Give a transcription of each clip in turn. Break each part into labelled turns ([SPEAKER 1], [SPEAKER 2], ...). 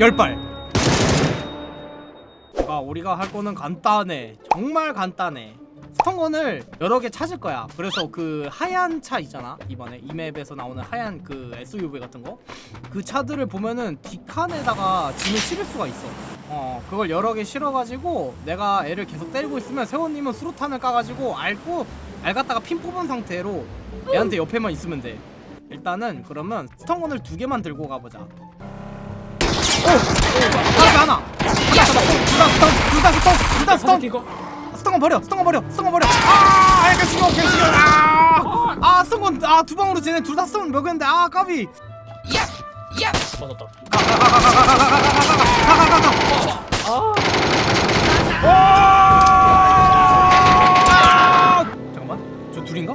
[SPEAKER 1] 열발. 아, 우리가 할 거는 간단해. 정말 간단해. 스톤건을 여러 개 찾을 거야. 그래서 그 하얀 차 있잖아? 이번에 이 맵에서 나오는 하얀 그 SUV 같은 거 그 차들을 보면은 뒷칸에다가 짐을 실을 수가 있어. 어 그걸 여러 개 실어가지고 내가 애를 계속 때리고 있으면 세원님은 수류탄을 까가지고 앓고 앓갔다가 핀 뽑은 상태로 애한테 옆에만 있으면 돼. 일단은 그러면 스톤건을 두 개만 들고 가보자. 다시 하나. 하나 둘다 스턴. 둘다 스턴. 둘다 스턴. 버려. 스턴건 버려. 스턴건 버려. 아, 아 이거 지금 오케이 아, 아 스턴건 아두 방으로 지네 둘다 스턴 먹였는데 아 까비.
[SPEAKER 2] 맞았다.
[SPEAKER 1] 아! 잠깐만. 저 둘인가?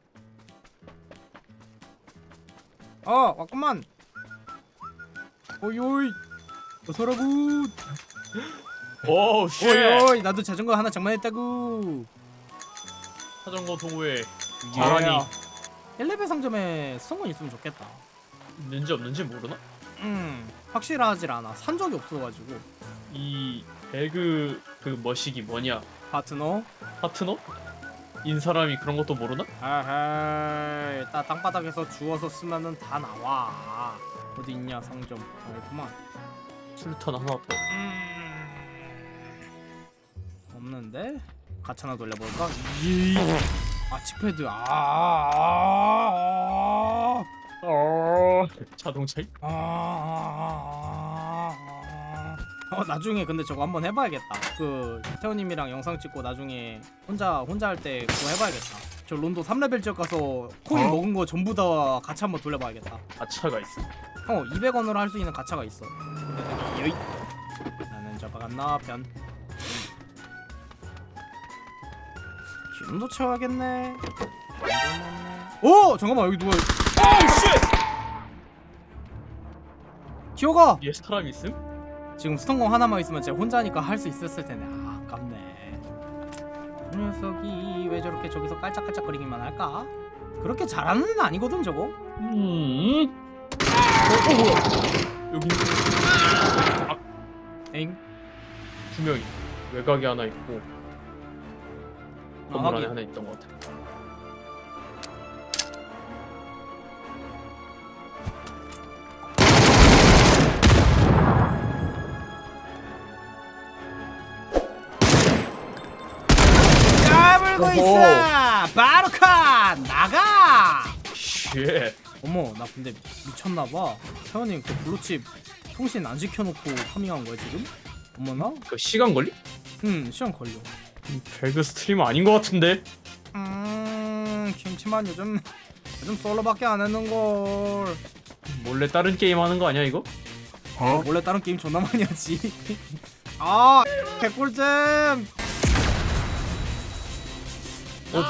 [SPEAKER 3] 어
[SPEAKER 1] 왔구만. 오이 오이. 어서라구.
[SPEAKER 2] 오우 쉣.
[SPEAKER 1] 오이오이 나도 자전거 하나 장만했다구.
[SPEAKER 2] 자전거 동호회.
[SPEAKER 1] 아,
[SPEAKER 2] 잘하니.
[SPEAKER 1] 1레벨 상점에 수성권 있으면 좋겠다.
[SPEAKER 2] 있는지 없는지 모르나?
[SPEAKER 1] 음 확실하질 않아. 산 적이 없어가지고.
[SPEAKER 2] 이 배그 그 머시기 뭐냐?
[SPEAKER 1] 파트너?
[SPEAKER 2] 파트너? 인 사람이 그런 것도 모르나?
[SPEAKER 1] 아하 딱 땅바닥에서 주워서 쓰면은 다 나와. 어디 있냐 상점. 아 있구만.
[SPEAKER 2] 술탄 하나 더.
[SPEAKER 1] 음... 없는데? 가차 하나 돌려볼까? 아 칙패드. 아, 아,
[SPEAKER 2] 어... 자동차
[SPEAKER 1] 아, 아, 아, 아. 어 나중에 근데 저거 한번 해봐야겠다. 그 태호님이랑 영상 찍고 나중에 혼자 혼자 할 때 그거 해봐야겠다. 저 론도 3레벨 지역 가서 코인
[SPEAKER 3] 어?
[SPEAKER 1] 먹은 거 전부 다 가차 한번 돌려봐야겠다.
[SPEAKER 2] 아차가 있어.
[SPEAKER 1] 어 200원으로 할 수 있는 가차가 있어. 여이 나는 저거 건너편. 기름도 채워야겠네. 오! 잠깐만 여기 누가
[SPEAKER 2] 오쉣
[SPEAKER 1] 기어가!
[SPEAKER 2] 얘 사람 있음?
[SPEAKER 1] 지금 스톤공 하나만 있으면 제가 혼자니까 할 수 있었을 텐데. 아, 아깝네. 이 녀석이 왜 저렇게 저기서 깔짝깔짝 거리기만 할까? 그렇게 잘하는 애는 아니거든 저거.
[SPEAKER 2] 음. 어, 어 뭐야. 여기.
[SPEAKER 1] 엥?
[SPEAKER 2] 두 명이 외곽에 하나 있고
[SPEAKER 1] 아,
[SPEAKER 2] 건물 안에. 하나 있던 것 같아
[SPEAKER 1] 까불고
[SPEAKER 2] 어허.
[SPEAKER 1] 있어 바로카 나가
[SPEAKER 2] 쉣
[SPEAKER 1] 어머 나 근데 미쳤나봐 태원님 그 블루칩 통신 안 시켜놓고 파밍한 거야 지금? 어머나?
[SPEAKER 2] 그 시간 걸리?
[SPEAKER 1] 음 시간 걸려
[SPEAKER 2] 배그 스트리머 아닌 것 같은데
[SPEAKER 1] 음 김치만 요즘 요즘 솔로밖에 안 했는걸
[SPEAKER 2] 몰래 다른 게임 하는 거 아니야 이거?
[SPEAKER 3] 어?
[SPEAKER 1] 원래 다른 게임 존나 많이 하지 아 개꿀잼
[SPEAKER 2] 어 뭐?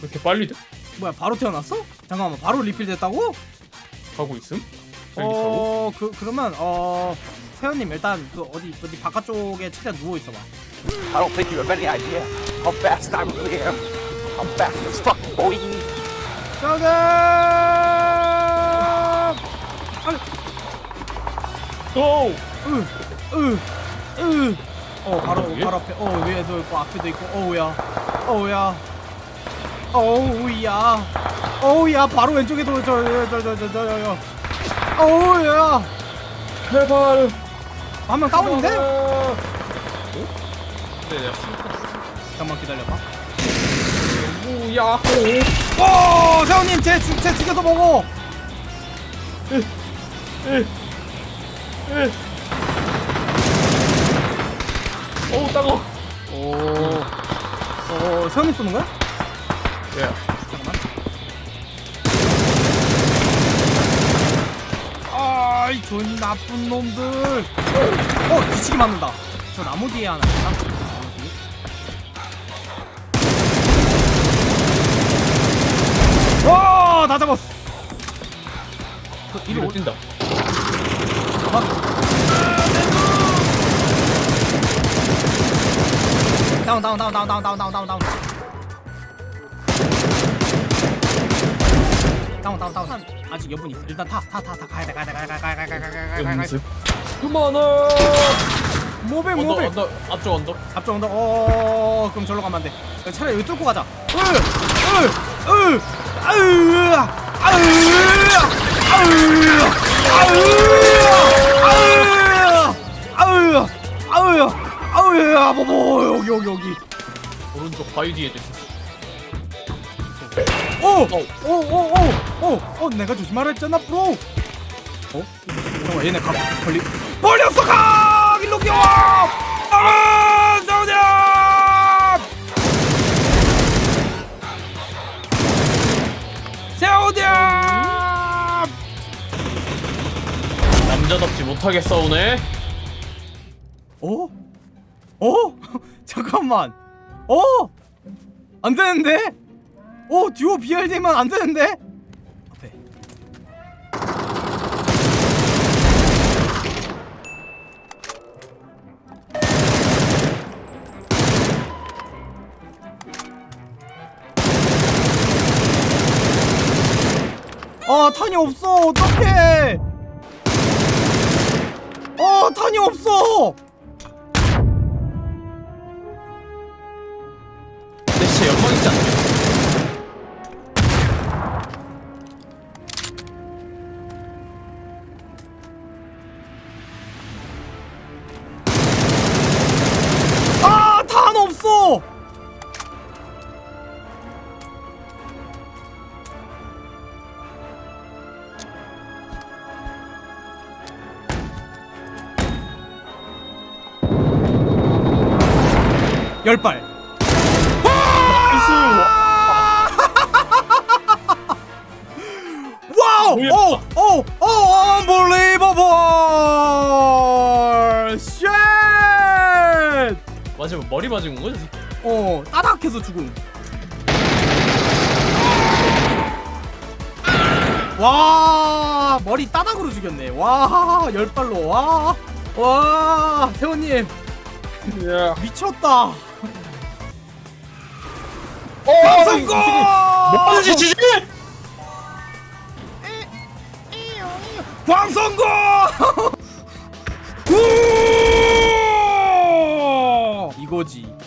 [SPEAKER 2] 그렇게 빨리 돼?
[SPEAKER 1] 뭐야 바로 태어났어? 잠깐만 바로 리필 됐다고?
[SPEAKER 2] 가고 있음? 빨리 가고?
[SPEAKER 1] 어 그 그러면 어 세현님 일단 그 어디 어디 바깥쪽에 최대한 누워 있어봐
[SPEAKER 4] I don't think you have any idea how fast I'm here. I'm fast as fuck, boy.
[SPEAKER 1] 저기
[SPEAKER 2] 오!
[SPEAKER 1] 으으으 어 바로
[SPEAKER 2] 위에?
[SPEAKER 1] 바로 앞에 어 위에도 있고 앞에도 있고 어우야 어우야 어우야 어우야 바로 왼쪽에 도 저저저저저저 어우야
[SPEAKER 2] 제발!
[SPEAKER 1] 한명 다운인데?
[SPEAKER 2] 어? 네 내가
[SPEAKER 1] 잠깐만 기다려봐
[SPEAKER 2] 오야호!
[SPEAKER 1] 오 세훈님 제, 주- 제 죽여서 먹어
[SPEAKER 2] 어우 따가워!
[SPEAKER 1] 오 어, 세훈님 쏘는 거야?
[SPEAKER 2] 야
[SPEAKER 1] 잠깐만 아이 존 나쁜 놈들 어 뒤치기 맞는다 저 나무 뒤에 하나 나무 뒤에. 와, 다 잡았어. 그 이리
[SPEAKER 2] 이리로
[SPEAKER 1] 올
[SPEAKER 2] 뛴다.
[SPEAKER 1] 다운 다운 다운 다운 다운 다운 다운 다운 다운 다운 다운 다운 아직 여분 있어 일단 타 타 타 타 가야 돼 가야 돼 가야 돼 가야 돼 가야 돼 가야 돼 가야 돼.
[SPEAKER 2] 그만해.
[SPEAKER 1] 모백 모백
[SPEAKER 2] 언덕 앞쪽 언덕.
[SPEAKER 1] 앞쪽 온다 어 그럼 절로 가면 안돼 차라리 여기 뚫고 가자 으으으 아으 아으 아으 아으 아으 아으 아으 뭐뭐 여기 여기 여기
[SPEAKER 2] 오른쪽 바위 뒤에도 있어.
[SPEAKER 1] 오 오 오 오 오 오 내가 조심 하라 했잖아 브로 어? 잠깐만 얘네 각 걸리 벌렸어 각 일로 끼워 아 세우냐 세우냐
[SPEAKER 2] 남자답지 못하게 싸우네.
[SPEAKER 1] 어? 어? 잠깐만 어? 안 되는데? 어 듀오 BRD만 안 되는데? 앞에. 아 탄이 없어. 어떡해. 어 탄이 없어 열 발. 와우!
[SPEAKER 2] 뭐야?
[SPEAKER 1] 오! 오! 오! unbelievable! 쉣!
[SPEAKER 2] 맞으면 머리 맞은 거지?
[SPEAKER 1] 어, 따닥해서 죽음. 와, 머리 따닥으로 죽였네. 와, 열 발로. 와. 와, 세호님
[SPEAKER 2] 야.
[SPEAKER 1] 미쳤다. 방송고!
[SPEAKER 2] 뭐하는지 지지!
[SPEAKER 1] 광성고! 이거지.